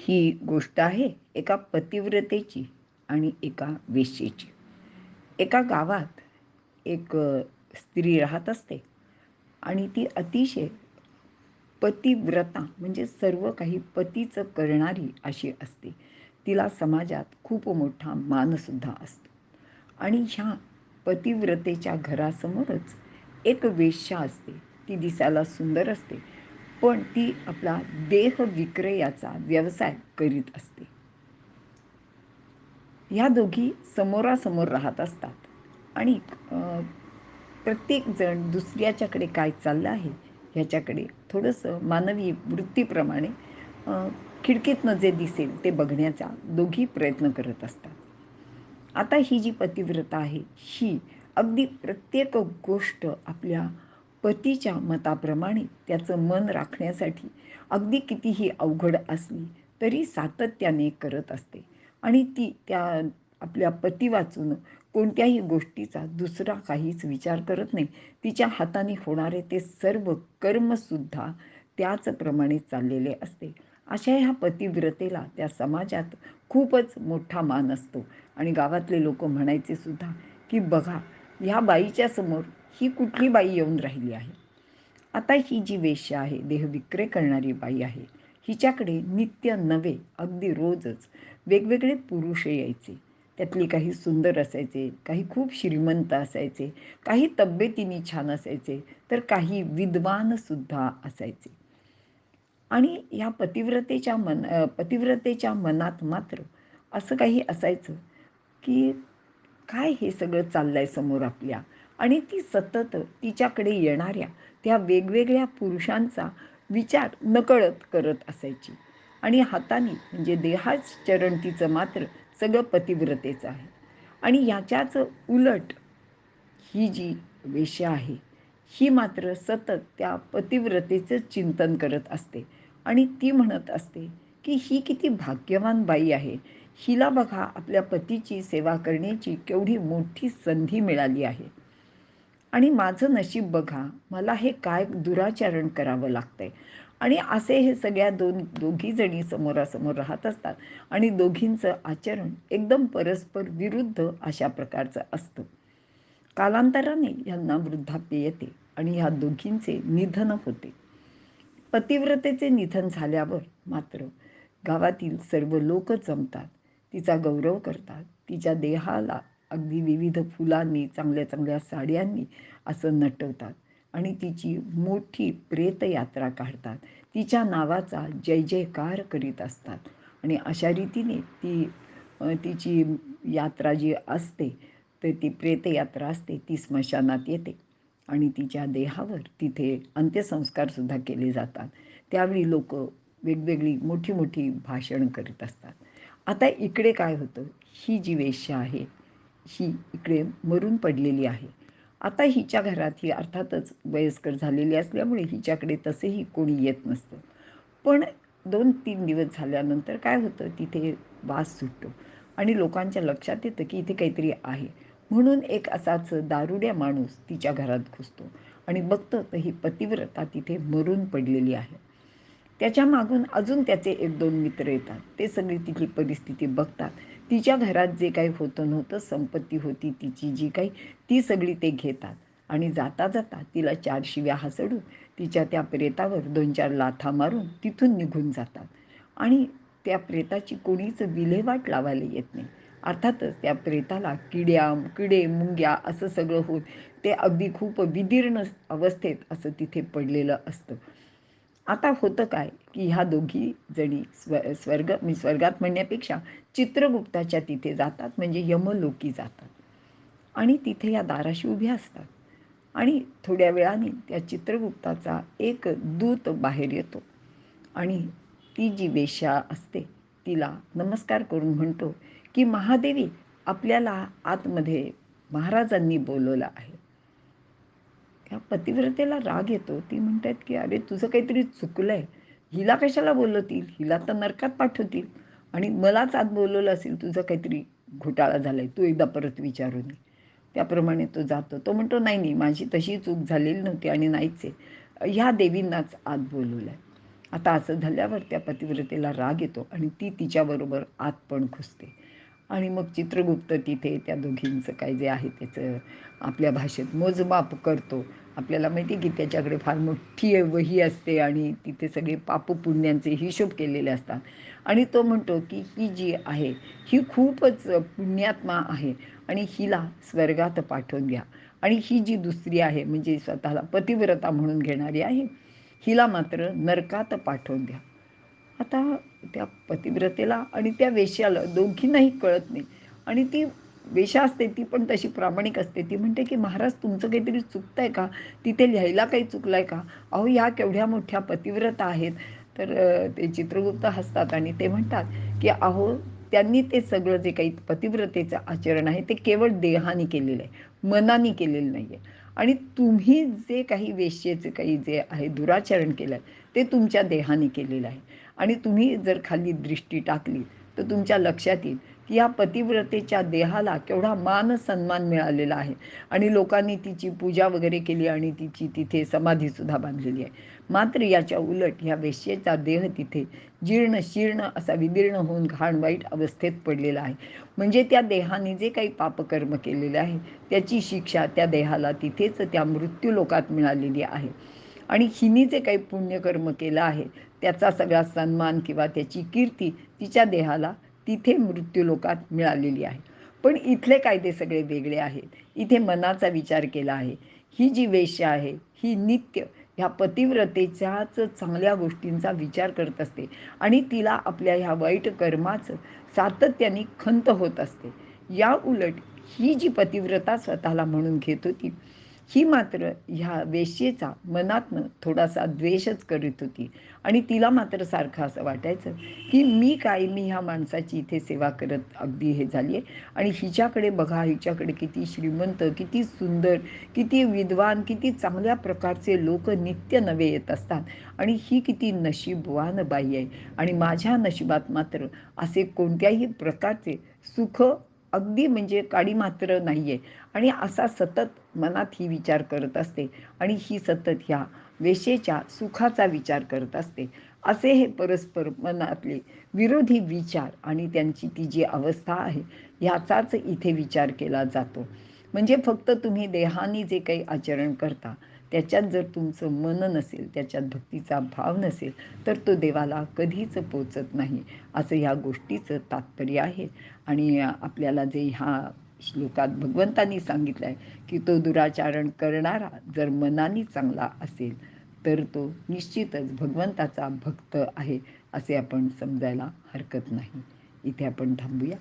ही गोष्ट आहे एका पतिव्रतेची आणि एका वेश्येची. एका गावात एक स्त्री राहत असते आणि ती अतिशय पतिव्रता म्हणजे सर्व काही पतीचं करणारी अशी असते. तिला समाजात खूप मोठा मानसुद्धा असतो. आणि ह्या पतिव्रतेच्या घरासमोरच एक वेश्या असते. ती दिसायला सुंदर असते. पण ती आपला देह विक्रयाचा व्यवसाय करीत असते. ह्या दोघी समोरासमोर राहत असतात. आणि प्रत्येकजण दुसऱ्याच्याकडे काय चाललं आहे ह्याच्याकडे थोडंसं मानवी वृत्तीप्रमाणे अ, खिडकीतनं जे दिसेल ते बघण्याचा दोघी प्रयत्न करत असतात. आता ही जी पतिव्रता आहे ही अगदी प्रत्येक गोष्ट आपल्या पतीच्या मताप्रमाणे त्याचं मन राखण्यासाठी अगदी कितीही अवघड असली तरी सातत्याने करत असते. आणि ती त्या आपल्या पती वाचून कोणत्याही गोष्टीचा दुसरा काहीच विचार करत नाही. तिच्या हाताने होणारे ते सर्व कर्मसुद्धा त्याचप्रमाणे चाललेले असते. अशा ह्या पतिव्रतेला त्या समाजात खूपच मोठा मान असतो. आणि गावातले लोक म्हणायचे सुद्धा की बघा ह्या बाईच्या समोर ही कुठली बाई येऊन राहिली आहे? आता ही जी वेश्या आहे देहविक्रय करणारी बाई आहे हिच्याकडे नित्य नवे अगदी रोजच वेगवेगळे पुरुष यायचे. त्यातली काही सुंदर असायचे काही खूप श्रीमंत असायचे काही तब्येतीने छान असायचे तर काही विद्वानसुद्धा असायचे. आणि या पतिव्रतेच्या मन पतिव्रतेच्या मनात मात्र असं काही असायचं की काय हे सगळं चाललंय समोर आपल्या? आणि ती सतत तिच्याकडे येणाऱ्या त्या वेगवेगळ्या पुरुषांचा विचार नकळत करत असायची. आणि हाताने म्हणजे देहाच चरण तिचं मात्र सगळं पतिव्रतेचं आहे. आणि याच्याच उलट ही जी वेश्या आहे ही मात्र सतत त्या पतिव्रतेचं चिंतन करत असते. आणि ती म्हणत असते की ही किती भाग्यवान बाई आहे. हिला बघा आपल्या पतीची सेवा करण्याची केवढी मोठी संधी मिळाली आहे. आणि माझं नशीब बघा मला हे काय दुराचरण करावं लागतंय. आणि असे हे सगळ्या दोन दोघी जणी समोरासमोर राहत असतात. आणि दोघींचं आचरण एकदम परस्पर विरुद्ध अशा प्रकारचं असतं. कालांतराने यांना वृद्धाप्य येते आणि ह्या दोघींचे निधन होते. पतिव्रतेचे निधन झाल्यावर मात्र गावातील सर्व लोक जमतात. तिचा गौरव करतात. तिच्या देहाला अगदी विविध फुलांनी चांगल्या चांगल्या साड्यांनी असं नटवतात. आणि तिची मोठी प्रेतयात्रा काढतात. तिच्या नावाचा जय जयकार करीत असतात. आणि अशा रीतीने ती तिची यात्रा जी असते तर ती प्रेतयात्रा असते ती स्मशानात येते. आणि तिच्या देहावर तिथे अंत्यसंस्कारसुद्धा केले जातात. त्यावेळी लोक वेगवेगळी मोठी मोठी भाषण करीत असतात. आता इकडे काय होतं? ही जी वेश्या आहे ही इकडे मरून पडलेली आहे. आता हिच्या घरात ही अर्थातच वयस्कर झालेली असल्यामुळे हिच्याकडे तसेही कोणी येत नसतं. पण दोन तीन दिवस झाल्यानंतर काय होतं तिथे वास सुटतो आणि लोकांच्या लक्षात येतं की इथे काहीतरी आहे. म्हणून एक असाच दारुड्या माणूस तिच्या घरात घुसतो आणि बघतं तर ही पतिव्रता तिथे मरून पडलेली आहे. त्याच्या मागून अजून त्याचे एक दोन मित्र येतात. ते सगळी तिथली परिस्थिती बघतात. तिच्या घरात जे काही होतं नव्हतं संपत्ती होती तिची जी काही ती सगळी ते घेतात. आणि जाता जाता तिला चार शिव्या हसडून तिच्या त्या प्रेतावर दोन चार लाथा मारून तिथून निघून जातात. आणि त्या प्रेताची कोणीच विल्हेवाट लावायला येत नाही. अर्थातच त्या प्रेताला किड्या किडे मुंग्या असं सगळं होत ते अगदी खूप विदीर्ण अवस्थेत असं तिथे पडलेलं असतं. आता होतं काय की ह्या दोघी जणी स्व स्वर्ग मी स्वर्गात म्हणण्यापेक्षा चित्रगुप्ताच्या तिथे जातात म्हणजे यमलोकी जातात. आणि तिथे या दाराशी उभ्या असतात. आणि थोड्या वेळाने त्या चित्रगुप्ताचा एक दूत बाहेर येतो. आणि ती जी वेश्या असते तिला नमस्कार करून म्हणतो की महादेवी आपल्याला आतमध्ये महाराजांनी बोलवलं आहे. त्या पतिव्रतेला राग येतो. ती म्हणतात की अरे तुझं काहीतरी चुकलं आहे हिला कशाला बोलवतील? हिला तर नरकात पाठवतील. आणि मलाच आत बोलवलं असेल तुझं काहीतरी घोटाळा झाला आहे तू एकदा परत विचारून ये. त्याप्रमाणे तो जातो. तो म्हणतो नाही नाही माझी तशी चूक झालेली नव्हती आणि नाहीच आहे. ह्या देवींनाच आत बोलवलं आहे आता असं झाल्यावर त्या पतिव्रतेला राग येतो आणि ती तिच्याबरोबर आत पण घुसते. आणि मग चित्रगुप्त तिथे त्या दोघींचं काय जे आहे त्याचं आपल्या भाषेत मोजमाप करतो. आपल्याला माहिती आहे की त्याच्याकडे फार मोठी वही असते आणि तिथे सगळे पापपुण्यांचे हिशोब केलेले असतात. आणि तो म्हणतो की ही जी आहे ही खूपच पुण्यात्मा आहे आणि हिला स्वर्गात पाठवून द्या आणि ही जी दुसरी आहे म्हणजे स्वतःला पतिव्रता म्हणून घेणारी आहे हिला मात्र नरकात पाठवून द्या. आता त्या पतिव्रतेला आणि त्या वेश्याला दोघींनाही कळत नाही. आणि ती वेशा असते ती पण तशी प्रामाणिक असते. ती म्हणते की महाराज तुमचं काहीतरी चुकतंय का? तिथे लिहायला काही चुकलं आहे का? अहो ह्या केवढ्या मोठ्या पतिव्रता आहेत. तर ते चित्रगुप्त हसतात आणि ते म्हणतात की अहो त्यांनी ते सगळं जे काही पतिव्रतेचं आचरण आहे ते केवळ देहाने केलेलं आहे. मनाने केलेलं नाही आहे आणि तुम्ही जे काही वेश्येचे काही जे आहे दुराचरण केलं आहे ते तुमच्या देहाने केलेलं आहे. आणि तुम्ही जर खाली दृष्टी टाकली तर तुमच्या लक्षात येईल की या पतिव्रतेच्या देहाला केवढा मान सन्मान मिळालेला आहे. आणि लोकांनी तिची पूजा वगैरे केली आणि तिची तिथे समाधीसुद्धा बांधलेली आहे. मात्र याच्या उलट ह्या वेश्येचा देह तिथे जीर्ण शीर्ण असा विदीर्ण होऊन घाण वाईट अवस्थेत पडलेला आहे. म्हणजे त्या देहाने जे काही पापकर्म केलेले आहे त्याची शिक्षा त्या देहाला तिथेच त्या मृत्यू लोकात मिळालेली आहे. आणि हिने जे काही पुण्यकर्म केलं आहे त्याचा सगळा सन्मान किंवा त्याची कीर्ती तिच्या देहाला तिथे मृत्यूलोकात मिळालेली आहे. पण इथले कायदे सगळे वेगळे आहेत. इथे मनाचा विचार केला आहे. ही जी वेश्या आहे ही नित्य ह्या पतिव्रतेच्याच चांगल्या गोष्टींचा विचार करत असते आणि तिला आपल्या ह्या वाईट कर्माचं सातत्याने खंत होत असते. या उलट ही जी पतिव्रता स्वतःला म्हणून घेत होती ही मात्र ह्या वेश्येचा मनातनं थोडासा द्वेषच करीत होती. आणि तिला मात्र सारखं असं वाटायचं की मी काय मी ह्या माणसाची इथे सेवा करत अगदी हे झाली आहे आणि हिच्याकडे बघा हिच्याकडे किती श्रीमंत किती सुंदर किती विद्वान किती चांगल्या प्रकारचे लोक नित्य नवे येत असतात. आणि ही किती नशीबवान बाई आहे. आणि माझ्या नशिबात मात्र असे कोणत्याही प्रकारचे सुख अगदी म्हणजे काडी मात्र नाही आहे आणि असा सतत मनात ही विचार करत असते आणि ही सतत ह्या वेशेच्या सुखाचा विचार करत असते. असे हे परस्पर मनातले विरोधी विचार आणि त्यांची ती जी अवस्था आहे ह्याचाच इथे विचार केला जातो. म्हणजे फक्त तुम्ही देहाने जे काही आचरण करता त्याच्यात जर तुमचं मन नसेल त्याच्यात भक्तीचा भाव नसेल तर तो देवाला कधीच पोचत नाही. असं ह्या गोष्टीचं तात्पर्य आहे. आणि आपल्याला जे ह्या श्लोकात भगवंतांनी सांगितलं आहे की तो दुराचारण करणारा जर मनाने चांगला असेल तर तो निश्चितच भगवंताचा भक्त आहे असे आपण समजायला हरकत नाही. इथे आपण थांबूया.